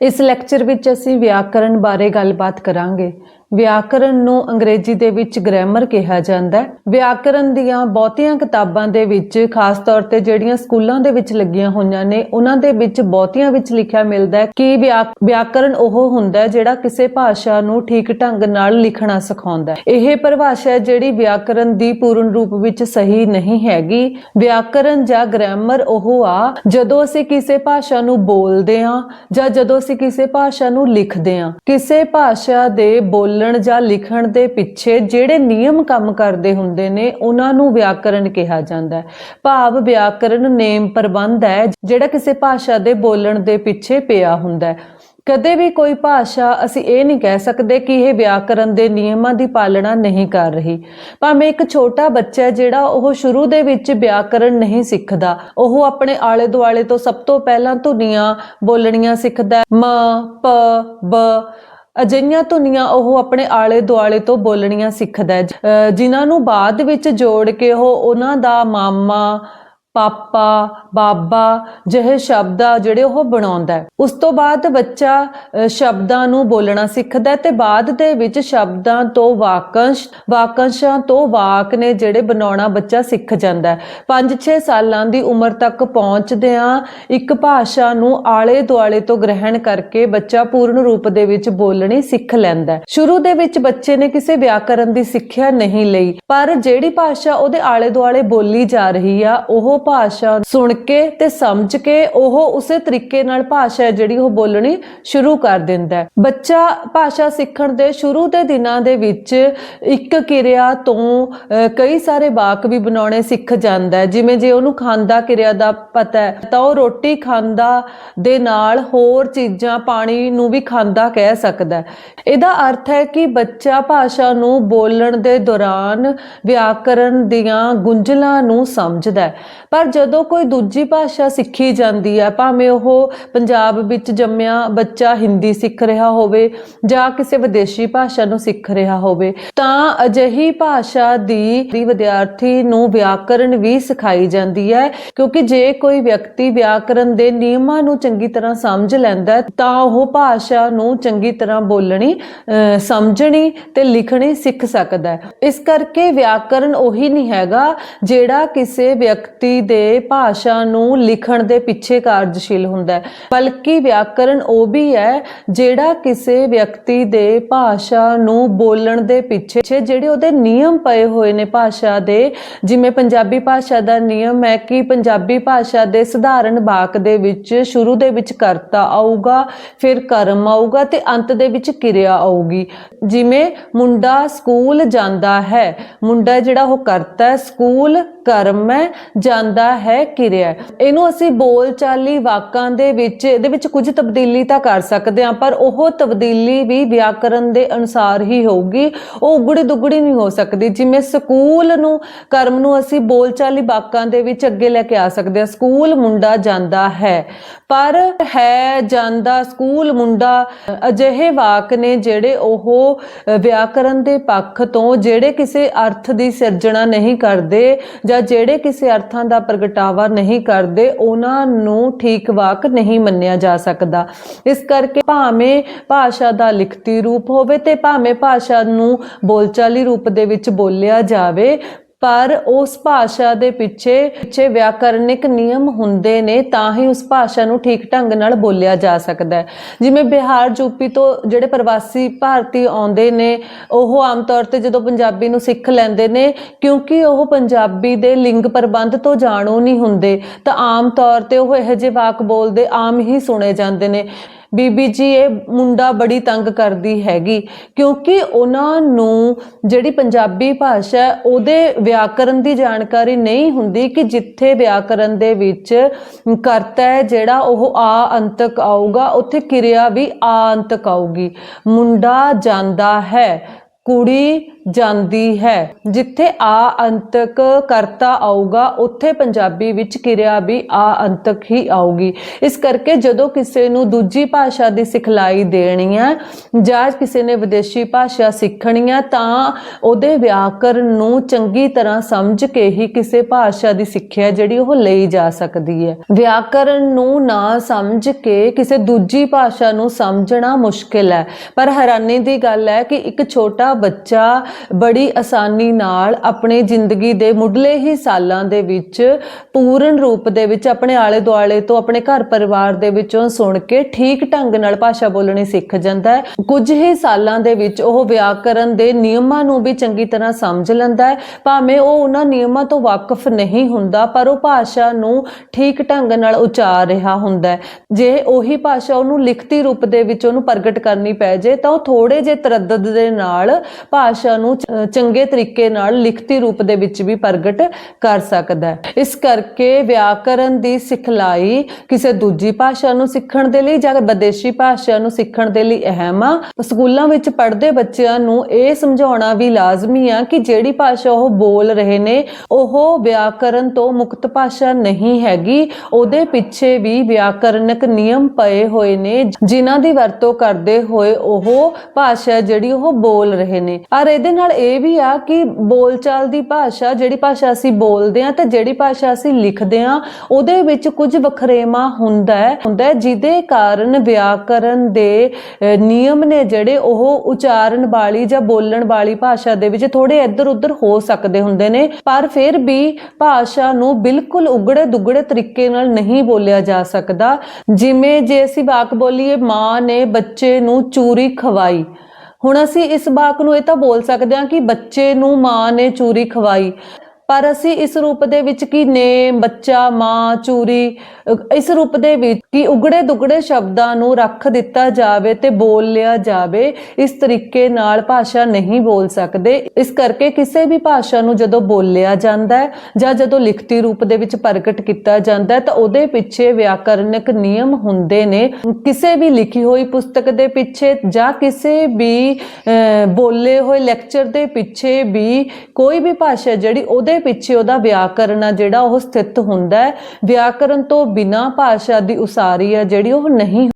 ਇਸ ਲੈਕਚਰ ਵਿੱਚ ਅਸੀਂ ਵਿਆਕਰਣ ਬਾਰੇ ਗੱਲਬਾਤ ਕਰਾਂਗੇ। ਵਿਆਕਰਨ ਨੂੰ ਅੰਗਰੇਜ਼ੀ ਦੇ ਵਿੱਚ ਗ੍ਰਾਮਰ ਕਿਹਾ ਜਾਂਦਾ ਹੈ। ਵਿਆਕਰਨ ਦੀਆਂ ਬਹੁਤੀਆਂ ਕਿਤਾਬਾਂ ਦੇ ਵਿੱਚ, ਖਾਸ ਤੌਰ ਤੇ ਜਿਹੜੀਆਂ ਸਕੂਲਾਂ ਦੇ ਵਿੱਚ ਲੱਗੀਆਂ ਹੋਈਆਂ ਨੇ, ਉਹਨਾਂ ਦੇ ਵਿੱਚ ਬਹੁਤੀਆਂ ਵਿੱਚ ਲਿਖਿਆ ਮਿਲਦਾ ਹੈ ਕਿ ਵਿਆ- ਵਿਆਕਰਣ ਉਹ ਹੁੰਦਾ ਹੈ ਜਿਹੜਾ ਕਿਸੇ ਭਾਸ਼ਾ ਨੂੰ ਠੀਕ ਢੰਗ ਨਾਲ ਲਿਖਣਾ ਸਿਖਾਉਂਦਾ ਹੈ। ਇਹ ਪਰਿਭਾਸ਼ਾ ਹੈ ਜਿਹੜੀ ਵਿਆਕਰਨ ਦੀ ਪੂਰਨ ਰੂਪ ਵਿੱਚ ਸਹੀ ਨਹੀਂ ਹੈਗੀ। ਵਿਆਕਰਨ ਜਾਂ ਗ੍ਰਾਮਰ ਉਹ ਆ, ਜਦੋਂ ਅਸੀਂ ਕਿਸੇ ਭਾਸ਼ਾ ਨੂੰ ਬੋਲਦੇ ਹਾਂ ਜਾਂ ਜਦੋਂ ਅਸੀਂ ਕਿਸੇ ਭਾਸ਼ਾ ਨੂੰ ਲਿਖਦੇ ਹਾਂ। ਕਿਸੇ ਭਾਸ਼ਾ ਦੇ ਬੋਲ ਬੋਲਣ ਜਾਂ ਲਿਖਣ ਦੇ ਪਿੱਛੇ ਜਿਹੜੇ ਨਿਯਮ ਕੰਮ ਕਰਦੇ ਹੁੰਦੇ ਨੇ, ਉਹਨਾਂ ਨੂੰ ਵਿਆਕਰਣ ਕਿਹਾ ਜਾਂਦਾ ਹੈ। ਭਾਵ ਵਿਆਕਰਣ ਨੇਮ ਪ੍ਰਬੰਧ ਹੈ, ਜਿਹੜਾ ਕਿਸੇ ਭਾਸ਼ਾ ਦੇ ਬੋਲਣ ਦੇ ਪਿੱਛੇ ਪਿਆ ਹੁੰਦਾ ਹੈ। ਕਦੇ ਵੀ ਕੋਈ ਭਾਸ਼ਾ, ਅਸੀਂ ਇਹ ਨਹੀਂ ਕਹਿ ਸਕਦੇ ਕਿ ਇਹ ਵਿਆਕਰਣ ਦੇ ਨਿਯਮਾਂ ਦੀ ਪਾਲਣਾ ਨਹੀਂ ਕਰ ਰਹੀ। ਭਾਵੇਂ ਇੱਕ ਛੋਟਾ ਬੱਚਾ ਜਿਹੜਾ ਉਹ ਸ਼ੁਰੂ ਦੇ ਵਿੱਚ ਵਿਆਕਰਨ ਨਹੀਂ ਸਿੱਖਦਾ, ਉਹ ਆਪਣੇ ਆਲੇ ਦੁਆਲੇ ਤੋਂ ਸਭ ਤੋਂ ਪਹਿਲਾਂ ਧੁਨੀਆਂ ਬੋਲਣੀਆਂ ਸਿੱਖਦਾ ਮ, ਪ, ਬ ਅਜਿਹੀਆਂ ਧੁਨੀਆਂ ਉਹ ਆਪਣੇ ਆਲੇ ਦੁਆਲੇ ਤੋਂ ਬੋਲਣੀਆਂ ਸਿੱਖਦਾ ਹੈ। ਅਹ ਜਿਨ੍ਹਾਂ ਨੂੰ ਬਾਅਦ ਵਿੱਚ ਜੋੜ ਕੇ ਉਹ ਉਹਨਾਂ ਦਾ ਮਾਮਾ ਪਾਪਾ, ਬਾਬਾ, ਜਿਹੇ ਸ਼ਬਦ ਆ ਜਿਹੜੇ ਉਹ ਬਣਾਉਂਦਾ ਉਸ ਤੋਂ ਬਾਅਦ ਬੱਚਾ ਸ਼ਬਦਾਂ ਨੂੰ ਬੋਲਣਾ ਸਿੱਖਦਾ ਤੇ ਬਾਅਦ ਦੇ ਵਿੱਚ ਸ਼ਬਦਾਂ ਤੋਂ ਵਾਕੰਸ਼, ਵਾਕੰਸ਼ਾਂ ਤੋਂ ਵਾਕ ਨੇ ਜਿਹੜੇ ਬਣਾਉਣਾ ਬੱਚਾ ਸਿੱਖ ਜਾਂਦਾ 5-6 ਸਾਲਾਂ ਦੀ ਉਮਰ ਤੱਕ ਪਹੁੰਚਦਿਆਂ ਇੱਕ ਭਾਸ਼ਾ ਨੂੰ ਆਲੇ ਦੁਆਲੇ ਤੋਂ ਗ੍ਰਹਿਣ ਕਰਕੇ ਬੱਚਾ ਪੂਰਨ ਰੂਪ ਦੇ ਵਿੱਚ ਬੋਲਣੀ ਸਿੱਖ ਲੈਂਦਾ ਸ਼ੁਰੂ ਦੇ ਵਿੱਚ ਬੱਚੇ ਨੇ ਕਿਸੇ ਵਿਆਕਰਨ ਦੀ ਸਿੱਖਿਆ ਨਹੀਂ ਲਈ, ਪਰ ਜਿਹੜੀ ਭਾਸ਼ਾ ਉਹਦੇ ਆਲੇ ਦੁਆਲੇ ਬੋਲੀ ਜਾ ਰਹੀ ਆ, ਉਹ ਭਾਸ਼ਾ ਸੁਣ ਕੇ ਤੇ ਸਮਝ ਕੇ ਉਹ ਉਸੇ ਤਰੀਕੇ ਨਾਲ ਭਾਸ਼ਾ ਜਿਹੜੀ ਉਹ ਬੋਲਣੀ ਸ਼ੁਰੂ ਕਰ ਦਿੰਦਾ ਹੈ। ਬੱਚਾ ਭਾਸ਼ਾ ਸਿੱਖਣ ਦੇ ਸ਼ੁਰੂ ਦੇ ਦਿਨਾਂ ਦੇ ਵਿੱਚ ਇੱਕ ਕਿਰਿਆ ਤੋਂ ਕਈ ਸਾਰੇ ਵਾਕ ਵੀ ਬਣਾਉਣੇ ਸਿੱਖ ਜਾਂਦਾ ਹੈ। ਜਿਵੇਂ ਜੇ ਉਹਨੂੰ ਖਾਂਦਾ ਕਿਰਿਆ ਦਾ ਪਤਾ ਹੈ, ਤਾਂ ਉਹ ਰੋਟੀ ਖਾਂਦਾ ਦੇ ਨਾਲ ਹੋਰ ਚੀਜ਼ਾਂ ਪਾਣੀ ਨੂੰ ਵੀ ਖਾਂਦਾ ਕਹਿ ਸਕਦਾ ਇਹਦਾ ਅਰਥ ਹੈ ਕਿ ਬੱਚਾ ਭਾਸ਼ਾ ਨੂੰ ਬੋਲਣ ਦੇ ਦੌਰਾਨ ਵਿਆਕਰਣ ਦੀਆਂ ਗੁੰਝਲਾਂ ਨੂੰ ਸਮਝਦਾ ਹੈ। ਪਰ ਜਦੋਂ ਕੋਈ ਦੂਜੀ ਭਾਸ਼ਾ ਸਿੱਖੀ ਜਾਂਦੀ ਹੈ, ਭਾਵੇਂ ਉਹ ਪੰਜਾਬ ਵਿੱਚ ਜੰਮਿਆ ਬੱਚਾ ਹਿੰਦੀ ਸਿੱਖ ਰਿਹਾ ਹੋਵੇ ਜਾਂ ਕਿਸੇ ਵਿਦੇਸ਼ੀ ਭਾਸ਼ਾ ਨੂੰ ਸਿੱਖ ਰਿਹਾ ਹੋਵੇ, ਤਾਂ ਅਜਿਹੀ ਭਾਸ਼ਾ ਦੀ ਵਿਦਿਆਰਥੀ ਨੂੰ ਵਿਆਕਰਣ ਵੀ ਸਿਖਾਈ ਜਾਂਦੀ ਹੈ। ਕਿਉਂਕਿ ਜੇ ਕੋਈ ਵਿਅਕਤੀ ਵਿਆਕਰਣ ਦੇ ਨਿਯਮਾਂ ਨੂੰ ਚੰਗੀ ਤਰ੍ਹਾਂ ਸਮਝ ਲੈਂਦਾ ਤਾਂ ਉਹ ਭਾਸ਼ਾ ਨੂੰ ਚੰਗੀ ਤਰ੍ਹਾਂ ਬੋਲਣੀ ਸਮਝਣੀ ਤੇ ਲਿਖਣੀ ਸਿੱਖ ਸਕਦਾ ਹੈ। ਇਸ ਕਰਕੇ ਵਿਆਕਰਣ ਉਹੀ ਨਹੀਂ ਹੈਗਾ ਜਿਹੜਾ ਕਿਸੇ ਵਿਅਕਤੀ ਦੇ ਭਾਸ਼ਾ ਨੂੰ ਲਿਖਣ ਦੇ ਪਿੱਛੇ ਕਾਰਜਸ਼ੀਲ ਹੁੰਦਾ ਹੈ। ਬਲਕਿ ਵਿਆਕਰਣ ਉਹ ਵੀ ਹੈ ਜਿਹੜਾ ਕਿਸੇ ਵਿਅਕਤੀ ਦੇ ਭਾਸ਼ਾ ਨੂੰ ਬੋਲਣ ਦੇ ਪਿੱਛੇ ਜਿਹੜੇ ਉਹਦੇ ਨਿਯਮ ਪਏ ਹੋਏ ਨੇ ਭਾਸ਼ਾ ਦੇ, ਜਿਵੇਂ ਪੰਜਾਬੀ ਭਾਸ਼ਾ ਦਾ ਨਿਯਮ ਹੈ ਕਿ ਪੰਜਾਬੀ ਭਾਸ਼ਾ ਦੇ ਸਧਾਰਨ ਵਾਕ ਦੇ ਵਿੱਚ ਸ਼ੁਰੂ ਦੇ ਵਿੱਚ ਕਰਤਾ ਆਊਗਾ, ਫਿਰ ਕਰਮ ਆਊਗਾ ਤੇ ਅੰਤ ਦੇ ਵਿੱਚ ਕਿਰਿਆ ਆਊਗੀ। ਜਿਵੇਂ ਮੁੰਡਾ ਸਕੂਲ ਜਾਂਦਾ ਹੈ, ਮੁੰਡਾ ਜਿਹੜਾ ਉਹ ਕਰਤਾ ਹੈ, ਸਕੂਲ ਕਰਮ ਹੈ ਜਾਂ ਜਾਂਦਾ ਹੈ ਕਿਰਿਆ ਇਹਨੂੰ ਅਸੀਂ ਬੋਲ ਚਾਲੀ ਵਾਕਾਂ ਦੇ ਵਿੱਚ, ਇਹਦੇ ਵਿੱਚ ਕੁਝ ਤਬਦੀਲੀ ਤਾਂ ਕਰ ਸਕਦੇ ਹਾਂ, ਪਰ ਉਹ ਤਬਦੀਲੀ ਵੀ ਵਿਆਕਰਣ ਦੇ ਅਨੁਸਾਰ ਹੀ ਹੋਊਗੀ। ਉਹ ਉਗੜੀ ਦੁਗੜੀ ਨਹੀਂ ਹੋ ਸਕਦੀ। ਜਿਵੇਂ ਸਕੂਲ ਨੂੰ, ਕਰਮ ਨੂੰ ਅਸੀਂ ਬੋਲ ਚਾਲੀ ਵਾਕਾਂ ਦੇ ਵਿੱਚ ਅੱਗੇ ਲੈ ਕੇ ਆ ਸਕਦੇ ਹਾਂ। ਸਕੂਲ ਮੁੰਡਾ ਜਾਂਦਾ ਹੈ। ਪਰ ਹੈ ਜਾਂਦਾ ਸਕੂਲ ਮੁੰਡਾ, ਅਜਿਹੇ ਵਾਕ ਨੇ ਜਿਹੜੇ ਉਹ ਵਿਆਕਰਨ ਦੇ ਪੱਖ ਤੋਂ, ਜਿਹੜੇ ਕਿਸੇ ਅਰਥ ਦੀ ਸਿਰਜਣਾ ਨਹੀਂ ਕਰਦੇ ਜਾਂ ਜਿਹੜੇ ਕਿਸੇ ਅਰਥਾਂ ਦਾ ਪ੍ਰਗਟਾਵਾ ਨਹੀਂ ਕਰਦੇ, ਉਹਨਾਂ ਨੂੰ ਠੀਕ ਵਾਕ ਨਹੀਂ ਮੰਨਿਆ ਜਾ ਸਕਦਾ। ਇਸ ਕਰਕੇ ਭਾਵੇਂ ਭਾਸ਼ਾ ਦਾ ਲਿਖਤੀ ਰੂਪ ਹੋਵੇ ਤੇ ਭਾਵੇਂ ਭਾਸ਼ਾ ਨੂੰ ਬੋਲਚਾਲੀ ਰੂਪ ਦੇ ਵਿੱਚ ਬੋਲਿਆ ਜਾਵੇ ਪਰ ਉਸ ਭਾਸ਼ਾ ਦੇ ਪਿੱਛੇ ਪਿੱਛੇ ਵਿਆਕਰਨਿਕ ਨਿਯਮ ਹੁੰਦੇ ਨੇ, ਤਾਂ ਹੀ ਉਸ ਭਾਸ਼ਾ ਨੂੰ ਠੀਕ ਢੰਗ ਨਾਲ ਬੋਲਿਆ ਜਾ ਸਕਦਾ ਹੈ। ਜਿਵੇਂ ਬਿਹਾਰ ਯੂਪੀ ਤੋਂ ਜਿਹੜੇ ਪ੍ਰਵਾਸੀ ਭਾਰਤੀ ਆਉਂਦੇ ਨੇ, ਉਹ ਆਮ ਤੌਰ ਤੇ ਜਦੋਂ ਪੰਜਾਬੀ ਨੂੰ ਸਿੱਖ ਲੈਂਦੇ ਨੇ, ਕਿਉਂਕਿ ਉਹ ਪੰਜਾਬੀ ਦੇ ਲਿੰਗ ਪ੍ਰਬੰਧ ਤੋਂ ਜਾਣੂ ਨਹੀਂ ਹੁੰਦੇ, ਤਾਂ ਆਮ ਤੌਰ ਤੇ ਉਹ ਇਹੋ ਜਿਹੇ ਵਾਕ ਬੋਲਦੇ ਆਮ ਹੀ ਸੁਣੇ ਜਾਂਦੇ ਨੇ। ਬੀਬੀ ਜੀ, ਇਹ ਮੁੰਡਾ ਬੜੀ ਤੰਗ ਕਰਦੀ ਹੈਗੀ ਕਿਉਂਕਿ ਉਹਨਾਂ ਨੂੰ ਜਿਹੜੀ ਪੰਜਾਬੀ ਭਾਸ਼ਾ ਉਹਦੇ ਵਿਆਕਰਨ ਦੀ ਜਾਣਕਾਰੀ ਨਹੀਂ ਹੁੰਦੀ ਕਿ ਜਿੱਥੇ ਵਿਆਕਰਨ ਦੇ ਵਿੱਚ ਕਰਤਾ ਹੈ, ਜਿਹੜਾ ਉਹ ਆ ਅੰਤਕ ਆਊਗਾ, ਉੱਥੇ ਕਿਰਿਆ ਵੀ ਆ ਅੰਤਕ ਆਊਗੀ। ਮੁੰਡਾ ਜਾਂਦਾ ਹੈ। ਕੁੜੀ ਜਾਂਦੀ ਹੈ। ਜਿੱਥੇ ਆ ਅੰਤਕ ਕਰਤਾ ਆਊਗਾ, ਉੱਥੇ ਪੰਜਾਬੀ ਵਿੱਚ ਕਿਰਿਆ ਵੀ ਆ ਅੰਤਕ ਹੀ ਆਊਗੀ। ਇਸ ਕਰਕੇ ਜਦੋਂ ਕਿਸੇ ਨੂੰ ਦੂਜੀ ਭਾਸ਼ਾ ਦੀ ਸਿਖਲਾਈ ਦੇਣੀ ਹੈ ਜਾਂ ਕਿਸੇ ਨੇ ਵਿਦੇਸ਼ੀ ਭਾਸ਼ਾ ਸਿੱਖਣੀ ਹੈ, ਤਾਂ ਉਹਦੇ ਵਿਆਕਰਨ ਨੂੰ ਚੰਗੀ ਤਰ੍ਹਾਂ ਸਮਝ ਕੇ ਹੀ ਕਿਸੇ ਭਾਸ਼ਾ ਦੀ ਸਿੱਖਿਆ ਜਿਹੜੀ ਉਹ ਲਈ ਜਾ ਸਕਦੀ ਹੈ। ਵਿਆਕਰਨ ਨੂੰ ਨਾ ਸਮਝ ਕੇ ਕਿਸੇ ਦੂਜੀ ਭਾਸ਼ਾ ਨੂੰ ਸਮਝਣਾ ਮੁਸ਼ਕਿਲ ਹੈ। ਪਰ ਹੈਰਾਨੀ ਦੀ ਗੱਲ ਹੈ ਕਿ ਇੱਕ ਛੋਟਾ ਬੱਚਾ ਬੜੀ ਆਸਾਨੀ ਨਾਲ ਆਪਣੇ ਜ਼ਿੰਦਗੀ ਦੇ ਮੁੱਢਲੇ ਹੀ ਸਾਲਾਂ ਦੇ ਵਿੱਚ ਪੂਰਨ ਰੂਪ ਦੇ ਵਿੱਚ ਆਪਣੇ ਆਲੇ ਦੁਆਲੇ ਤੋਂ ਆਪਣੇ ਘਰ ਪਰਿਵਾਰ ਦੇ ਵਿੱਚੋਂ ਸੁਣ ਕੇ ਠੀਕ ਢੰਗ ਨਾਲ ਭਾਸ਼ਾ ਬੋਲਣੀ ਸਿੱਖ ਜਾਂਦਾ ਹੈ। ਕੁਝ ਹੀ ਸਾਲਾਂ ਦੇ ਵਿੱਚ ਉਹ ਵਿਆਕਰਨ ਦੇ ਨਿਯਮਾਂ ਨੂੰ ਵੀ ਚੰਗੀ ਤਰ੍ਹਾਂ ਸਮਝ ਲੈਂਦਾ ਹੈ। ਭਾਵੇਂ ਉਹ ਉਹਨਾਂ ਨਿਯਮਾਂ ਤੋਂ ਵਾਕਿਫ ਨਹੀਂ ਹੁੰਦਾ, ਪਰ ਉਹ ਭਾਸ਼ਾ ਨੂੰ ਠੀਕ ਢੰਗ ਨਾਲ ਉਚਾਰ ਰਿਹਾ ਹੁੰਦਾ ਹੈ। ਜੇ ਉਹੀ ਭਾਸ਼ਾ ਉਹਨੂੰ ਲਿਖਤੀ ਰੂਪ ਦੇ ਵਿੱਚ ਉਹਨੂੰ ਪ੍ਰਗਟ ਕਰਨੀ ਪੈ ਜੇ, ਤਾਂ ਉਹ ਥੋੜੇ ਜਿਹੇ ਤਰੱਦਦ ਦੇ ਨਾਲ ਭਾਸ਼ਾ ਨੂੰ ਚੰਗੇ ਤਰੀਕੇ ਨਾਲ ਲਿਖਤੀ ਰੂਪ ਦੇ ਵਿੱਚ ਵੀ ਪ੍ਰਗਟ ਕਰ ਸਕਦਾ ਹੈ। ਇਸ ਕਰਕੇ ਵਿਆਕਰਨ ਦੀ ਸਿਖਲਾਈ ਕਿਸੇ ਦੂਜੀ ਭਾਸ਼ਾ ਨੂੰ ਸਿੱਖਣ ਦੇ ਲਈ ਜਾਂ ਵਿਦੇਸ਼ੀ ਭਾਸ਼ਾ ਨੂੰ ਸਿੱਖਣ ਦੇ ਲਈ ਅਹਿਮ ਆ। ਸਕੂਲਾਂ ਵਿੱਚ ਪੜ੍ਹਦੇ ਬੱਚਿਆਂ ਨੂੰ ਇਹ ਸਮਝਾਉਣਾ ਵੀ ਲਾਜ਼ਮੀ ਆ ਕਿ ਜਿਹੜੀ ਭਾਸ਼ਾ ਉਹ ਬੋਲ ਰਹੇ ਨੇ, ਉਹ ਵਿਆਕਰਨ ਤੋਂ ਮੁਕਤ ਭਾਸ਼ਾ ਨਹੀਂ ਹੈਗੀ। ਉਹਦੇ ਪਿੱਛੇ ਵੀ ਵਿਆਕਰਨਕ ਨਿਯਮ ਪਏ ਹੋਏ ਨੇ। ਜਿਨ੍ਹਾਂ ਦੀ ਵਰਤੋਂ ਕਰਦੇ ਹੋਏ ਉਹ ਭਾਸ਼ਾ ਜਿਹੜੀ ਉਹ ਬੋਲ ਰਹੇ ਨੇ। ਔਰ ਇਹਦੇ ਨਾਲ ਇਹ ਵੀ ਆ ਕਿ ਬੋਲਚਾਲ ਦੀ ਭਾਸ਼ਾ, ਜਿਹੜੀ ਭਾਸ਼ਾ ਅਸੀਂ ਬੋਲਦੇ ਆ ਤੇ ਜਿਹੜੀ ਭਾਸ਼ਾ ਅਸੀਂ ਲਿਖਦੇ ਆ ਉਹਦੇ ਵਿੱਚ ਕੁਝ ਵਖਰੇਵਾ ਹੁੰਦਾ ਹੈ, ਹੁੰਦਾ ਜਿਹਦੇ ਕਾਰਨ ਵਿਆਕਰਨ ਦੇ ਨਿਯਮ ਨੇ ਜਿਹੜੇ ਉਹ ਉਚਾਰਨ ਵਾਲੀ ਜਾਂ ਬੋਲਣ ਵਾਲੀ ਭਾਸ਼ਾ ਦੇ ਵਿੱਚ ਥੋੜੇ ਇੱਧਰ ਉੱਧਰ ਹੋ ਸਕਦੇ ਹੁੰਦੇ ਨੇ, ਪਰ ਫਿਰ ਵੀ ਭਾਸ਼ਾ ਨੂੰ ਬਿਲਕੁਲ ਉਗੜੇ ਦੁਗੜੇ ਤਰੀਕੇ ਨਾਲ ਨਹੀਂ ਬੋਲਿਆ ਜਾ ਸਕਦਾ। ਜਿਵੇਂ ਜੇ ਅਸੀਂ ਵਾਕ ਬੋਲੀਏ, ਮਾਂ ਨੇ ਬੱਚੇ ਨੂੰ ਚੂਰੀ ਖਵਾਈ। ਹੁਣ ਅਸੀਂ ਇਸ ਬਾਕ ਨੂੰ ਇਹ ਤਾਂ ਬੋਲ ਸਕਦੇ ਹਾਂ ਕਿ ਬੱਚੇ ਨੂੰ ਮਾਂ ਨੇ ਚੂਰੀ ਖਵਾਈ। ਪਰ ਅਸੀਂ ਇਸ ਰੂਪ ਦੇ ਵਿੱਚ ਕਿ ਨੇਮ, ਬੱਚਾ, ਮਾਂ, ਚੂਰੀ ਇਸ ਰੂਪ ਦੇ ਵਿੱਚ ਕਿ ਉਗੜੇ ਦੁਗੜੇ ਸ਼ਬਦਾਂ ਨੂੰ ਰੱਖ ਦਿੱਤਾ ਜਾਵੇ ਤੇ ਬੋਲ ਲਿਆ ਜਾਵੇ, ਇਸ ਤਰੀਕੇ ਨਾਲ ਭਾਸ਼ਾ ਨਹੀਂ ਬੋਲ ਸਕਦੇ। ਇਸ ਕਰਕੇ ਕਿਸੇ ਵੀ ਭਾਸ਼ਾ ਨੂੰ ਜਦੋਂ ਬੋਲਿਆ ਜਾਂਦਾ ਹੈ ਜਾਂ ਜਦੋਂ ਲਿਖਤੀ ਰੂਪ ਦੇ ਵਿੱਚ ਪ੍ਰਗਟ ਕੀਤਾ ਜਾਂਦਾ ਹੈ ਤਾਂ ਉਹਦੇ ਪਿੱਛੇ ਵਿਆਕਰਨਿਕ ਨਿਯਮ ਹੁੰਦੇ ਨੇ। ਕਿਸੇ ਵੀ ਲਿਖੀ ਹੋਈ ਪੁਸਤਕ ਦੇ ਪਿੱਛੇ ਜਾਂ ਕਿਸੇ ਵੀ ਬੋਲੇ ਹੋਏ ਲੈਕਚਰ ਦੇ ਪਿੱਛੇ ਵੀ ਕੋਈ ਵੀ ਭਾਸ਼ਾ ਜਿਹੜੀ ਉਹਦੇ ਉਹਦੇ ਪਿੱਛੇ ਉਹਦਾ ਵਿਆਕਰਨ ਆ, ਜਿਹੜਾ ਉਹ ਸਥਿਤ ਹੁੰਦਾ ਹੈ। ਵਿਆਕਰਨ ਤੋਂ ਬਿਨਾ ਭਾਸ਼ਾ ਦੀ ਉਸਾਰੀ ਆ, ਜਿਹੜੀ ਉਹ ਨਹੀਂ